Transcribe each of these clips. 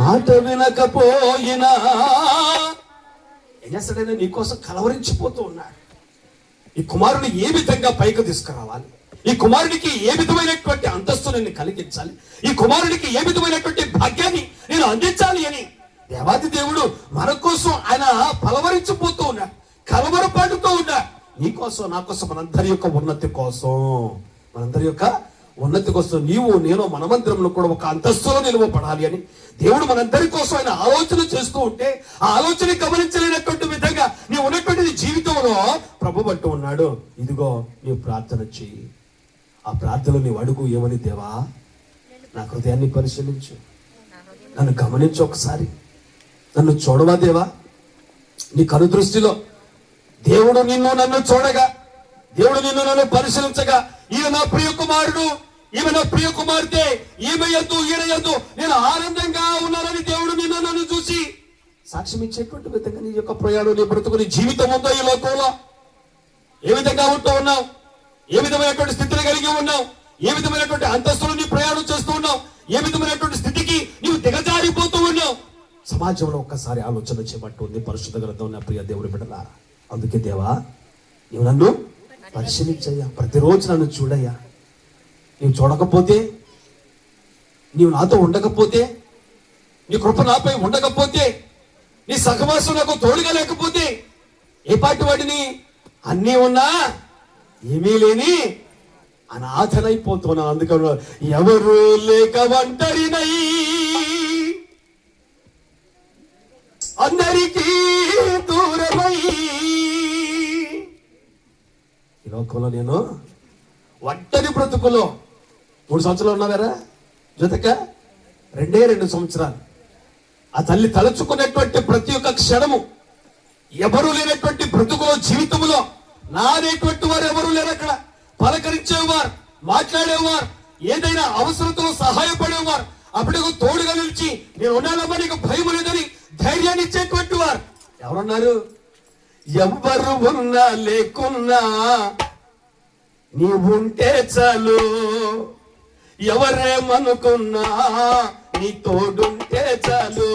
మాట వినకపోయినా ఏం చేస్తాడైనా నీకోసం కలవరించిపోతూ ఉన్నాడు. ఈ కుమారుని ఏ విధంగా పైకి తీసుకురావాలి? ఈ కుమారుడికి ఏ విధమైనటువంటి అంతస్తు నేను కలిగించాలి? ఈ కుమారుడికి ఏ విధమైనటువంటి భాగ్యాన్ని నేను అందించాలి అని దేవాది దేవుడు మన కోసం ఆయన పలవరించిపోతూ ఉన్నాడు కలవరపాటుతో ఉన్నాడు. నీ కోసం నా కోసం మనందరి యొక్క ఉన్నతి కోసం మనందరి యొక్క ఉన్నతి కోసం నీవు నేను మనమందిరంలో కూడా ఒక అంతస్తులో నిలువపడాలి అని దేవుడు మనందరి కోసం ఆయన ఆలోచన చేస్తూ ఉంటే ఆ ఆలోచన గమనించలేనటువంటి విధంగా నీ ఉన్నటువంటి జీవితంలో ప్రభు అంటూ ఉన్నాడు ఇదిగో నీ ప్రార్థన చెయ్యి. ఆ ప్రార్థనలో నీవు అడుగు ఏమని దేవా? నా హృదయాన్ని పరిశీలించు. నన్ను గమనించు ఒకసారి. నన్ను చూడవా దేవా? నీ కనుదృష్టిలో దేవుడు నిన్ను నన్ను చూడగా దేవుడు నిన్ను నన్ను పరిశీలించగా ఈయన నా ప్రియ కుమారుడు ఈమె నా ప్రియ కుమార్తె ఈమె ఎందు ఈయన ఎందు నేను ఆనందంగా ఉన్నానని దేవుడు నిన్ను నన్ను చూసి సాక్ష్యం ఇచ్చేటువంటి విధంగా నీ యొక్క ప్రయాణం నీ బ్రతుకు నీ జీవితం ఉందో ఈ లోకంలో? ఏ విధంగా ఉంటూ ఉన్నావు? ఏ విధమైనటువంటి స్థితిని కలిగి ఉన్నావు? ఏ విధమైనటువంటి అంతస్తులు నీ ప్రయాణం చేస్తూ ఉన్నావు? ఏ విధమైనటువంటి స్థితికి నీవు దిగజారిపోతూ ఉన్నావు? సమాజంలో ఒక్కసారి ఆలోచన చేయబట్టుంది పరిశుద్ధ గ్రంథం నా ప్రియ దేవుడు బిడ్డలారా. అందుకే దేవా నీవు నన్ను పరిశీలించయ్యా. ప్రతిరోజు నన్ను చూడయ్యా. నీవు చూడకపోతే నీవు నాతో ఉండకపోతే నీ కృప నాపై ఉండకపోతే నీ సహవాసం నాకు తోడుగా లేకపోతే ఏ పాటి వాడిని అన్నీ ఉన్నా ఏమీ లేని అనాథనైపోతున్నా అందుకని ఎవరు లేక ఒంటరినై లోకంలో నేను? ఒంటరి బ్రతుకులో. మూడు సంవత్సరాలు ఉన్నావారా? జతక రెండే రెండు సంవత్సరాలు. ఆ తల్లి తలుచుకున్నటువంటి ప్రతి ఒక్క క్షణము ఎవరు లేనటువంటి బ్రతుకులో జీవితములో నానేటువంటి వారు ఎవరు లేరు అక్కడ. పలకరించేవారు మాట్లాడేవారు ఏదైనా అవసరంతో సహాయపడేవారు. అప్పుడు తోడుగా నిలిచి నేను ఉన్నానమ్మా నీకు భయం లేదని ధైర్యాన్ని ఇచ్చేటువంటి వారు. ఎవరున్నారు? ఎవ్వరు ఉన్నా లేకున్నా నీవుంటే చాలు. ఎవరేమనుకున్నా నీ తోడుంటే చాలు.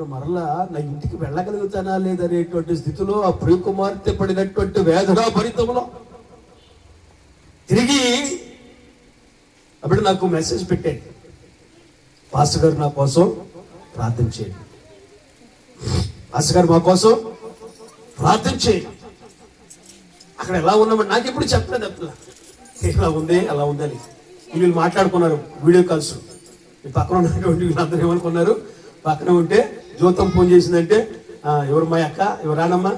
నేను మరలా నా ఇంటికి వెళ్ళగలుగుతానా లేదనేటువంటి స్థితిలో ఆ ప్రియకుమార్తె పడినటువంటి వేదనా భరితంలో తిరిగి అప్పుడు నాకు మెసేజ్ పెట్టాడు. పాస్టర్ గారు నా కోసం ప్రార్థన చేయండి. పాస్టర్ గారు మా కోసం ప్రార్థన చేయండి. అక్కడ ఎలా ఉన్నామని నాకు ఎప్పుడు చెప్పలేదు అప్పుడు. ఇలా ఉంది? అలా ఉందని వీళ్ళు మాట్లాడుకున్నారు వీడియో కాల్స్. ఈ పక్కన ఉన్నటువంటి వీళ్ళందరూ ఏమనుకున్నారు? పక్కన ఉంటే జ్యోతం ఫోన్ చేసిందంటే "ఆ, ఎవరు మా అక్క ఎవరు రానమ్మ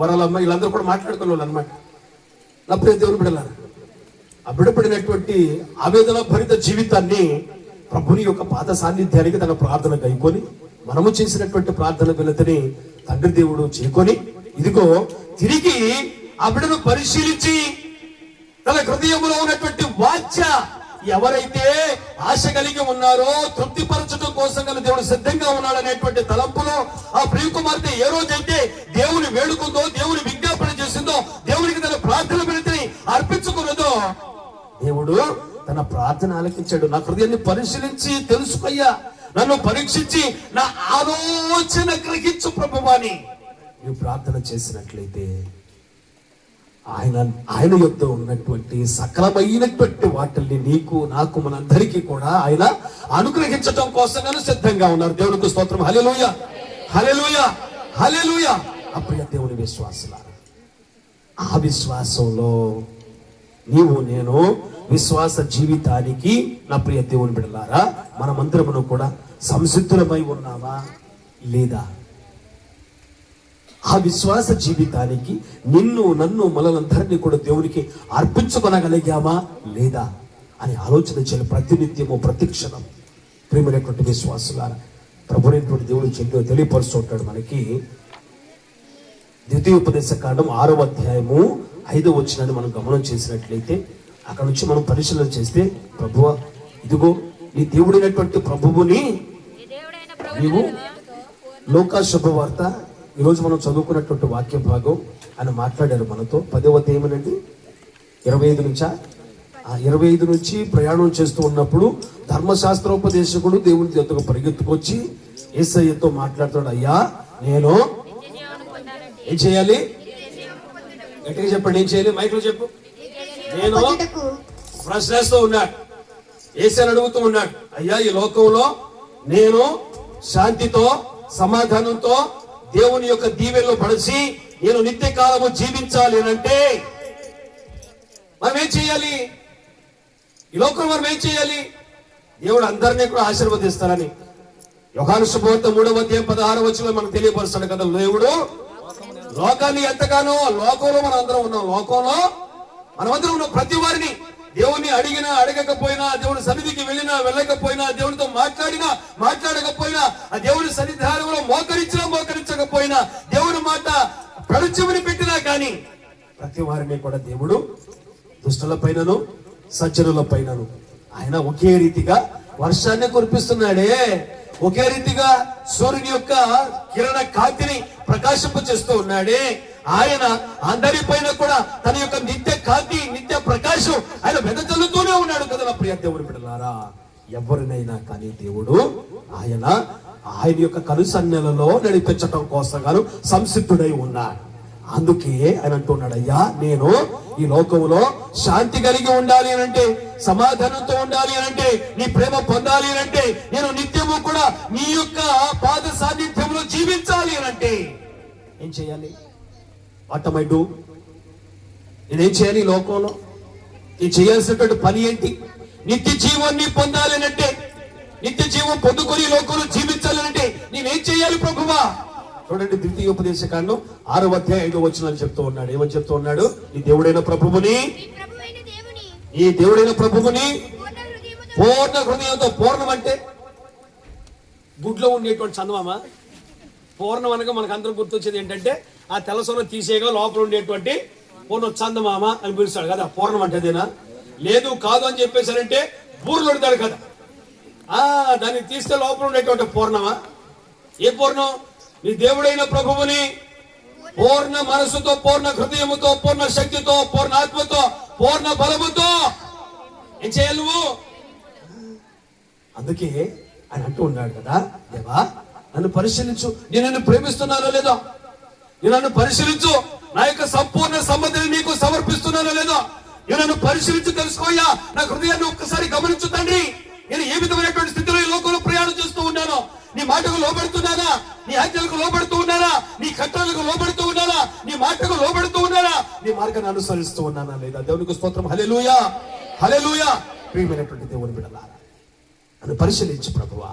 వరాలమ్మ వీళ్ళందరూ కూడా మాట్లాడుకునే వాళ్ళు అనమాట నా దేవుని బిడ్డలారా ఆ బిడపడినటువంటి ఆవేదన భరిత జీవితాన్ని ప్రభుని యొక్క పాద సాన్నిధ్యానికి తన ప్రార్థన గైకొని మనము చేసినటువంటి ప్రార్థన వినతిని తండ్రి దేవుడు చేకొని ఇదిగో తిరిగి ఆ బిడను పరిశీలించి తన హృదయంలో ఉన్నటువంటి వాచ్య ఎవరైతే ఆశ కలిగి ఉన్నారో తృప్తిపరచడం కోసం గల దేవుడు సిద్ధంగా ఉన్నాడు అనేటువంటి తలంపులో ఆ ప్రియ కుమార్తె ఏ రోజైతే దేవుని వేడుకుందో దేవుని విజ్ఞాపన చేసిందో దేవునికి తన ప్రార్థన పెడితే అర్పించుకున్నదో దేవుడు తన ప్రార్థన ఆలకించాడు. నా హృదయాన్ని పరిశీలించి తెలుసుకయ్యా. నన్ను పరీక్షించి నా ఆలోచన గ్రహించు ప్రభువాని. నువ్వు ప్రార్థన చేసినట్లయితే ఆయన ఆయన యొక్క ఉన్నటువంటి సకలమైనటువంటి వాటిల్ని నీకు నాకు మనందరికీ కూడా ఆయన అనుగ్రహించటం కోసంగాను సిద్ధంగా ఉన్నారు. దేవునికి స్తోత్రం. హలెలుయ హలెలుయ హలెలుయ అప్రియ దేవుని విశ్వాసుల ఆ విశ్వాసంలో నీవు నేను విశ్వాస జీవితానికి నా ప్రియ దేవుని బిడలారా మనమందరమును కూడా సంసిద్ధులమై ఉన్నావా? లేదా? ఆ విశ్వాస జీవితానికి నిన్ను నన్ను మనలందరినీ కూడా దేవునికి అర్పించుకొనగలిగామా లేదా అని ఆలోచన చేయాలి ప్రతినిత్యము ప్రతిక్షణం. ప్రేమైనటువంటి విశ్వాసులారా ప్రభునైనటువంటి దేవుడు చెందో తెలియపరుస్తుంటాడు మనకి. ద్వితీయోపదేశ కాండం ఆరో అధ్యాయము ఐదో వచ్చినని మనం గమనం చేసినట్లయితే అక్కడ నుంచి మనం పరిశీలన చేస్తే ప్రభువ ఇదిగో నీ దేవుడైనటువంటి ప్రభువుని నీవు లోకా శుభవార్త ఈరోజు మనం చదువుకున్నటువంటి వాక్య భాగం ఆయన మాట్లాడారు మనతో. పదవ ఏమనండి ఇరవై ఐదు నుంచా? ఆ ఇరవై ఐదు నుంచి ప్రయాణం చేస్తూ ఉన్నప్పుడు ధర్మశాస్త్రోపదేశకుడు దేవుని దగ్గరకు పరిగెత్తుకొచ్చి ఏసయ్యతో మాట్లాడుతాడు అయ్యా నేను ఏం చేయాలి? గట్టిగా చెప్పండి ఏం చేయాలి? మైక్లో చెప్పు. నేను ప్రశ్నిస్తూ ఉన్నాడు. ఏసని అడుగుతూ ఉన్నాడు అయ్యా ఈ లోకంలో నేను శాంతితో సమాధానంతో దేవుని యొక్క దీవెనలో పడిచి నేను నిత్యకాలము జీవించాలి అని అంటే మనం ఏం చేయాలి? ఈ లోకం మనం ఏం చేయాలి? దేవుడు అందరినీ కూడా ఆశీర్వదిస్తారని. యోహాను శుభవార్త మూడవ అధ్యాయం పదహారు వచ్చిన మనకు తెలియపరుస్తాడు కదా దేవుడు. లోకాన్ని ఎంతగానో లోకంలో మనం అందరం ఉన్నాం. లోకంలో మనమందరం ఉన్నాం. ప్రతి వారిని దేవుని అడిగినా అడగకపోయినా దేవుని సన్నిధికి వెళ్ళినా వెళ్ళకపోయినా దేవునితో మాట్లాడినా మాట్లాడకపోయినా ఆ దేవుని సన్నిధానంలో మోకరించినా మోకరించకపోయినా దేవుని మాట ప్రడుచమని పెట్టినా కానీ ప్రతి వారిని కూడా దేవుడు దుష్టుల పైనను సజ్జనుల పైనను ఆయన ఒకే రీతిగా వర్షాన్ని కురిపిస్తున్నాడే. ఒకే రీతిగా సూర్యుని యొక్క కిరణ కాంతిని ప్రకాశింప చేస్తూ ఉన్నాడే. ఆయన అందరి పైన కూడా తన యొక్క నిత్య కాంతి నిత్య ప్రకాశం ఆయన వెదజల్లుతూనే ఉన్నాడు కదా నా ప్రియ దేవుడు బిడ్డలారా. ఎవరినైనా కానీ దేవుడు ఆయన ఆయన యొక్క కనుసన్నెలలో నడిపించటం కోసం గాను సంసిద్ధుడై ఉన్నాడు. అందుకే ఆయన అంటున్నాడు అయ్యా నేను ఈ లోకంలో శాంతి కలిగి ఉండాలి అని అంటే సమాధానంతో ఉండాలి అని అంటే నీ ప్రేమ పొందాలి అని అంటే నేను నిత్యము కూడా నీ యొక్క పాద సాన్నిధ్యంలో జీవించాలి అని అంటే ఏం చేయాలి? వాట్ ఐ డూ నేనేం చేయాలి ఈ లోకంలో? నేను చేయాల్సినటువంటి పని ఏంటి? నిత్య జీవాన్ని పొందాలి అంటే నిత్య జీవం పొందుకొని లోకంలో జీవించాలి అంటే నేనేం చేయాలి ప్రభువా? చూడండి ద్వితీయోపదేశ కాండం ఆరో అధ్యాయం ఐదో వచ్చిన చెప్తూ ఉన్నాడు. ఏమని చెప్తూ ఉన్నాడు? ఈ దేవుడైన ప్రభువుని ఈ ప్రభువైన దేవుని ఈ దేవుడైన ప్రభువుని పూర్ణ హృదయంతో పూర్ణం అంటే? గుడ్లో ఉండేటువంటి చందమామ. పూర్ణం అనగా మనకు అందరం గుర్తొచ్చేది ఏంటంటే ఆ తెల్లసొన తీసేయగా లోపల ఉండేటువంటి పూర్ణ చందమామ అని పిలుస్తాడు కదా. పూర్ణం అంటే అదేనా? లేదు కాదు అని చెప్పేసారంటే బూర్లు ఉంటాడు కదా. ఆ దాన్ని తీస్తే లోపల ఉండేటువంటి పూర్ణమా? ఏ పూర్ణం? నీ దేవుడైన ప్రభువుని పూర్ణ మనసుతో పూర్ణ హృదయముతో పూర్ణ శక్తితో పూర్ణ ఆత్మతో పూర్ణ బలముతో ఏం చేయాలి నువ్వు అందుకే ఆయన అంటూ ఉన్నాడు కదా దేవా నన్ను పరిశీలించు. నేను నన్ను ప్రేమిస్తున్నానో లేదో? నేను నన్ను పరిశీలించు. నా యొక్క సంపూర్ణ సమ్మతిని నీకు సమర్పిస్తున్నానో లేదో? నేను నన్ను పరిశీలించి తెలుసుకోయ్యా. నా హృదయాన్ని ఒక్కసారి గమనించు తండ్రి. నేను ఏ విధమైనటువంటి స్థితిలో ఈ లోకంలో ప్రయాణం చేస్తూ ఉన్నానో? నీ మాటకు లోబడుతున్నానా? నీ ఆజ్ఞలకు లోబడుతూ ఉన్నానా? నీ కట్టలకు లోబడుతూ ఉన్నానా? నీ మాటకు లోబడుతూ ఉన్నానా? నీ మార్గాన్ని అనుసరిస్తూ ఉన్నానా లేదా? దేవునికి స్తోత్రం. హలెలుయా హలెలుయా ప్రియమైనటువంటి దేవుని బిడలారా అని పరిశీలించు ప్రభువా.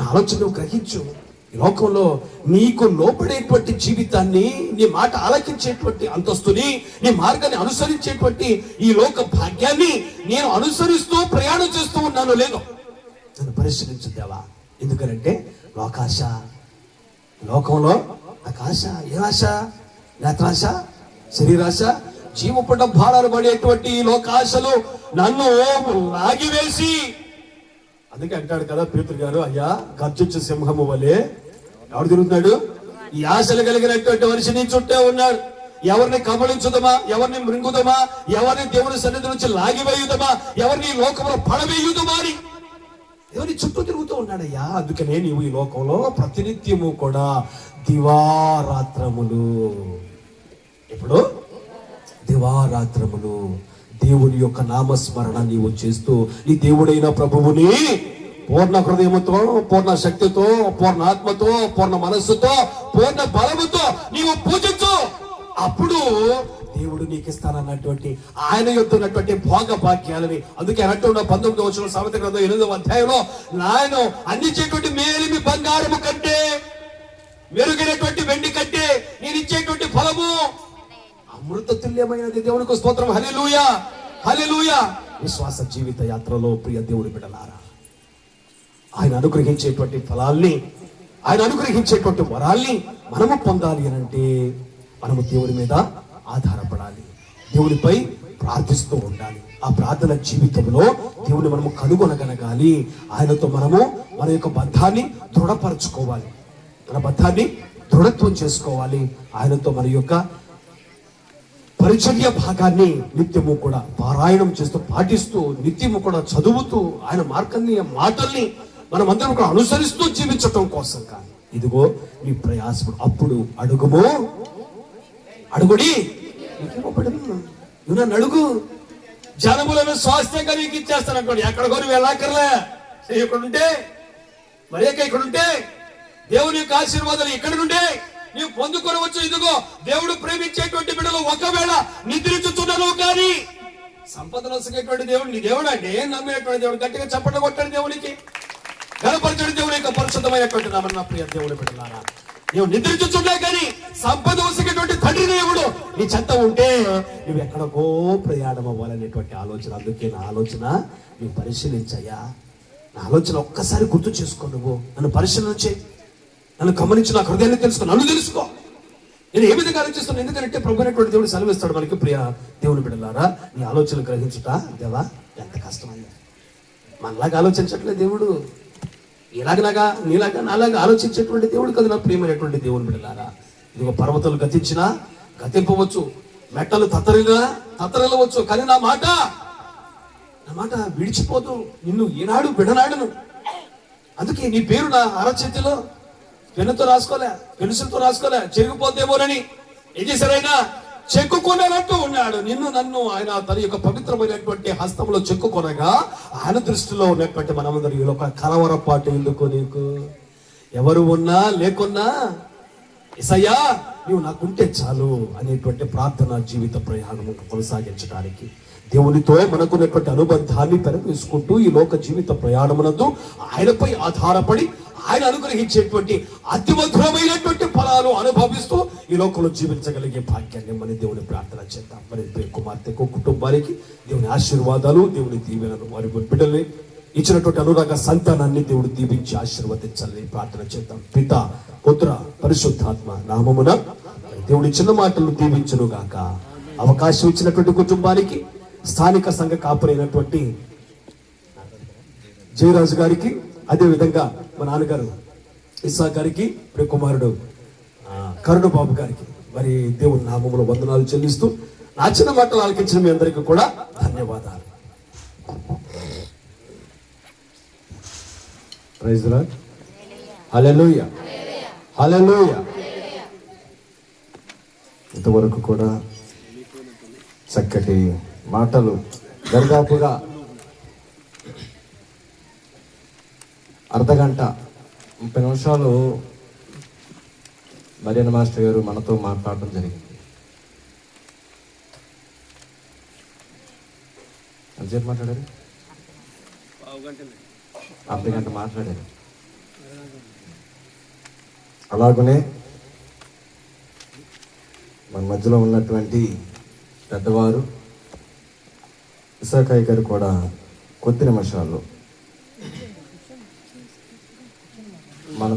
నా ఆలోచన గ్రహించు. ఈ లోకంలో నీకు లోపడేటువంటి జీవితాన్ని నీ మాట ఆలకించేటువంటి అంతస్తుని నీ మార్గాన్ని అనుసరించేటువంటి ఈ లోక భాగ్యాన్ని నేను అనుసరిస్తూ ప్రయాణం చేస్తూ ఉన్నాను లేదు నన్ను పరిశీలించు దేవా. ఎందుకనంటే లోకాశ లోకంలో నాకు ఆశ ఏ ఆశ నేత్రాశ శరీరాశ జీవపడ్డ భారాలు పడేటువంటి ఈ లోకాశలు నన్ను లాగివేసి. అందుకే అంటాడు కదా పేతురు గారు అయ్యా గర్జొచ్చు సింహము వలె ఎవడు తిరుగుతున్నాడు? ఈ ఆశలు కలిగినటువంటి మనిషి నీ చుట్టే ఉన్నాడు. ఎవరిని కబళించుదమా? ఎవరిని మృంగుదమా? ఎవరిని దేవుని సన్నిధి నుంచి లాగివేయుదమా? ఎవరిని లోకంలో పడవేయుదమా అని. దేవుని చుట్టూ తిరుగుతూ ఉన్నాడయ్యా. అందుకనే నీవు ఈ లోకంలో ప్రతినిత్యము కూడా దివారాత్రములు. ఇప్పుడు దివారాత్రములు. దేవుని యొక్క నామస్మరణ నీవు చేస్తూ నీ దేవుడైన ప్రభువుని పూర్ణ హృదయముతో పూర్ణ శక్తితో పూర్ణ ఆత్మతో పూర్ణ మనస్సుతో పూర్ణ బలముతో నీవు పూజించు. అప్పుడు దేవుడు నీకు ఇస్తానన్నటువంటి ఆయన యొక్క ఉన్నటువంటి భోగ భాగ్యాలని అందుకే అన్నట్టు పంతొమ్మిది వచ్చిన సామెత గ్రంథం ఎనిమిదవ అధ్యాయంలో నాయన అందించేటువంటి మేలిమి బంగారము కంటే మెరుగైనటువంటి వెండి కంటే నేను ఇచ్చేటువంటి ఫలము అమృత తుల్యమైనది దేవునికి స్తోత్రం. హలిలూయ హలిలూయ విశ్వాస జీవిత యాత్రలో ప్రియ దేవుడి బిడలారా ఆయన అనుగ్రహించేటువంటి ఫలాల్ని ఆయన అనుగ్రహించేటువంటి వరాల్ని మనము పొందాలి అని అంటే మనము దేవుడి మీద ఆధారపడాలి. దేవుడిపై ప్రార్థిస్తూ ఉండాలి. ఆ ప్రార్థన జీవితంలో దేవుని మనము కనుగొనగలగాలి. ఆయనతో మనము మన యొక్క బంధాన్ని దృఢపరచుకోవాలి. మన బంధాన్ని దృఢత్వం చేసుకోవాలి. ఆయనతో మన యొక్క పరిచర్య భాగాన్ని నిత్యము కూడా పారాయణం చేస్తూ పాటిస్తూ నిత్యము కూడా చదువుతూ ఆయన మార్గాన్ని మాటల్ని మనం అందరం కూడా అనుసరిస్తూ జీవించటం కోసం కానీ. ఇదిగో నీ ప్రయాసముడు అప్పుడు అడుగుము అడుగుడి. నువ్వు నన్ను అడుగు. జనములను స్వాస్థ్యంగా నీకు ఇచ్చేస్తాను అనుకోండి ఎక్కడికో నువ్వు వెళ్ళాకర్లే ఇక్కడ ఉంటే మరి ఇక్కడ ఉంటే దేవుని యొక్క ఆశీర్వాదాలు ఇక్కడ నుండే. నీవు పొందుకొనవచ్చు ఇదిగో దేవుడు ప్రేమించేటువంటి బిడ్డలు ఒకవేళ నిద్రించుతున్నారు కానీ సంపదలు వసగేటువంటి దేవుడు నీ దేవుడు? అంటే నమ్మేటువంటి దేవుడు. గట్టిగా చప్పట్లు కొట్టాడు దేవునికి. గణపరచడి దేవుని యొక్క పరిశుద్ధమైనటువంటి నామన్న నా ప్రియ దేవుడు పెట్టినారా నువ్వు నిద్రించుచున్నా కానీ సంపద వసగేటువంటి తండ్రి దేవుడు నీ చెత్త ఉంటే నువ్వు ఎక్కడికో ప్రయాణం అవ్వాలనేటువంటి ఆలోచన. అందుకే నా ఆలోచన నువ్వు పరిశీలించయ్యా. నా ఆలోచన ఒక్కసారి గుర్తు చేసుకో నువ్వు. నన్ను పరిశీలన చేయి నన్ను గమనించి నా హృదయాన్ని తెలుసుకో నన్ను తెలుసుకో. నేను ఏ విధంగా ఆలోచిస్తాను ఎందుకంటే ప్రభు అనేటువంటి దేవుడు సెలవిస్తాడు మనకి ప్రియ దేవుని బిడ్డలారా. నీ ఆలోచన గ్రహించుట దేవా ఎంత కష్టమైంది. మనలాగా ఆలోచించట్లే దేవుడు. ఇలాగలాగా నీలాగా నాలాగా ఆలోచించేటువంటి దేవుడు కదా నా ప్రియమైనటువంటి దేవుని బిడ్డలారా. ఇదిగో పర్వతాలు గతించినా గతింపవచ్చు మెట్టలు తత్తరినా తత్తరలవచ్చు కానీ నా మాట నా మాట విడిచిపోదు. నిన్ను ఈనాడు విడనాడును. అందుకే నీ పేరు నా అరచేతిలో పెన్నుతో రాసుకోలే పెన్సిల్తో రాసుకోలే చెరిగిపోతేమోనని ఏం చేశారైనా చెక్కుకొనట్టు ఉన్నాడు. నిన్ను నన్ను ఆయన తన యొక్క పవిత్రమైనటువంటి హస్తంలో చెక్కుకొనగా ఆయన దృష్టిలో ఉన్నటువంటి మనమందరి ఒక కలవరపాటు ఎందుకు నీకు? ఎవరు ఉన్నా లేకున్నా ఇసయ్యా నీవు నాకుంటే చాలు అనేటువంటి ప్రార్థన జీవిత ప్రయాణం కొనసాగించడానికి దేవునితో మనకున్నటువంటి అనుబంధాన్ని పెరగేసుకుంటూ ఈ లోక జీవిత ప్రయాణమునందు ఆయనపై ఆధారపడి ఆయన అనుగ్రహించేటువంటి అతి మధురమైనటువంటి ఫలాలు అనుభవిస్తూ ఈ లోకంలో జీవించగలిగే భాగ్యాన్ని మన దేవుని ప్రార్థన చేద్దాం. మరి కుమార్తెకు కుటుంబానికి దేవుని ఆశీర్వాదాలు దేవుని దీవెనలు వారి బిడ్డల్ని ఇచ్చినటువంటి అనురాగ సంతానాన్ని దేవుడు దీవించి ఆశీర్వదించాలని ప్రార్థన చేద్దాం. పిత పుత్ర పరిశుద్ధాత్మ నామమున దేవుడి చిన్న మాటలు దీవించును గాక. అవకాశం ఇచ్చినటువంటి కుటుంబానికి స్థానిక సంఘ కాపురైనటువంటి జయరాజు గారికి అదే విధంగా మా నాన్నగారు ఇస్సా గారికి ఇప్పుడు కుమారుడు కరుణ బాబు గారికి మరి దేవుని నామములో వందనాలు చెల్లిస్తూ నా చిన్న మాటలు ఆలకించిన మీ అందరికీ కూడా ధన్యవాదాలు. Praise lord hallelujah. ఇంతవరకు కూడా చక్కటి మాటలు దర్దాపుగా అర్ధగంట ముప్పై నిమిషాలు మరియన్న మాస్టర్ గారు మనతో మాట్లాడడం జరిగింది. ఎంతసేపు మాట్లాడారు? అర్ధ గంట మాట్లాడారు. అలాగనే మన మధ్యలో ఉన్నటువంటి పెద్దవారు ఇసాకాయ్ గారు కూడా కొద్ది నిమిషాల్లో